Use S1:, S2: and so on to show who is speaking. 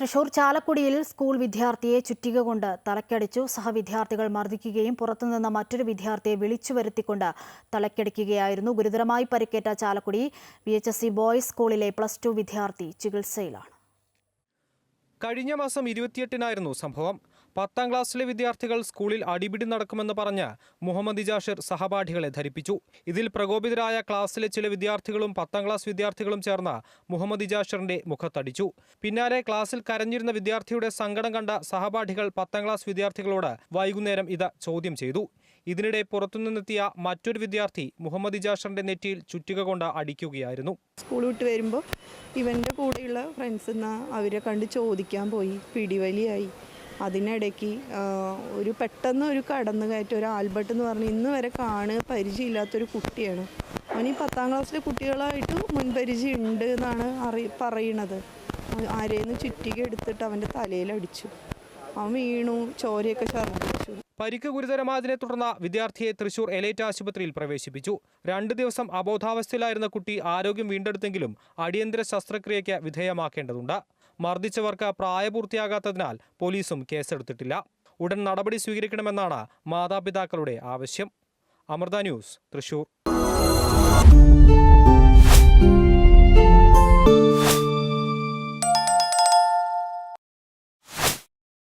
S1: തൃശൂർ ചാലക്കുടിയിൽ സ്കൂൾ വിദ്യാർത്ഥിയെ ചുറ്റിക കൊണ്ട് തലക്കടിച്ചു. സഹവിദ്യാർത്ഥികൾ മർദ്ദിക്കുകയും പുറത്തുനിന്ന് മറ്റൊരു വിദ്യാർത്ഥിയെ വിളിച്ചു വരുത്തിക്കൊണ്ട് തലക്കടിക്കുകയായിരുന്നു. ഗുരുതരമായി പരിക്കേറ്റ Chalakudy V H S S boys സ്കൂളിലെ പ്ലസ് ടു വിദ്യാർത്ഥി ചികിത്സയിലാണ്.
S2: കഴിഞ്ഞ മാസം ഇരുപത്തിയെട്ടിനായിരുന്നു സംഭവം. പത്താം ക്ലാസ്സിലെ വിദ്യാർത്ഥികൾ സ്കൂളിൽ അടിപിടി നടക്കുമെന്ന് പറഞ്ഞ് മുഹമ്മദ് ഇജാഷിർ സഹപാഠികളെ ധരിപ്പിച്ചു. ഇതിൽ പ്രകോപിതരായ ക്ലാസ്സിലെ ചില വിദ്യാർത്ഥികളും പത്താം ക്ലാസ് വിദ്യാർത്ഥികളും ചേർന്ന് മുഹമ്മദ് ഇജാഷിറിന്റെ മുഖത്തടിച്ചു. പിന്നാലെ ക്ലാസ്സിൽ കരഞ്ഞിരുന്ന വിദ്യാർത്ഥിയുടെ സങ്കടം കണ്ട സഹപാഠികൾ പത്താം ക്ലാസ് വിദ്യാർത്ഥികളോട് വൈകുന്നേരം ഇത് ചോദ്യം ചെയ്തു. ഇതിനിടെ പുറത്തുനിന്നെത്തിയ മറ്റൊരു വിദ്യാർത്ഥി മുഹമ്മദ് ഇജാഷിറിന്റെ നെറ്റിയിൽ ചുറ്റിക കൊണ്ട് അടിക്കുകയായിരുന്നു.
S3: സ്കൂൾ വിട്ട് വരുമ്പോൾ ഇവന്റെ കൂടെയുള്ള ഫ്രണ്ട്സ് അവരെ കണ്ട് ചോദിക്കാൻ പോയി. പിടിവലിയായി. അതിനിടയ്ക്ക് ഒരു പെട്ടെന്ന് ഒരു കടന്നു കയറ്റം ഒരു ആൽബർട്ട് എന്ന് പറഞ്ഞ് ഇന്ന് വരെ കാണുക പരിചയമില്ലാത്തൊരു കുട്ടിയാണ്. അവന് ഈ പത്താം ക്ലാസ്സിലെ കുട്ടികളായിട്ട് മുൻപരിചയം ഉണ്ട് എന്നാണ് അറി പറയണത്. ആരെയെന്ന് ചുറ്റിക എടുത്തിട്ട് അവന്റെ തലയിൽ അടിച്ചു. അവൻ വീണു ചോരയൊക്കെ ഛർദ്ദിച്ചു.
S2: പരിക്ക് ഗുരുതരമായതിനെ തുടർന്ന് വിദ്യാർത്ഥിയെ തൃശൂർ എലൈറ്റ് ആശുപത്രിയിൽ പ്രവേശിപ്പിച്ചു. രണ്ടു ദിവസം അബോധാവസ്ഥയിലായിരുന്ന കുട്ടി ആരോഗ്യം വീണ്ടെടുത്തെങ്കിലും അടിയന്തര ശസ്ത്രക്രിയയ്ക്ക് വിധേയമാക്കേണ്ടതുണ്ട്. മർദ്ദിച്ചവർക്ക് പ്രായപൂർത്തിയാകാത്തതിനാൽ പോലീസും കേസെടുത്തിട്ടില്ല. ഉടൻ നടപടി സ്വീകരിക്കണമെന്നാണ് മാതാപിതാക്കളുടെ ആവശ്യം. അമൃത ന്യൂസ് തൃശൂർ.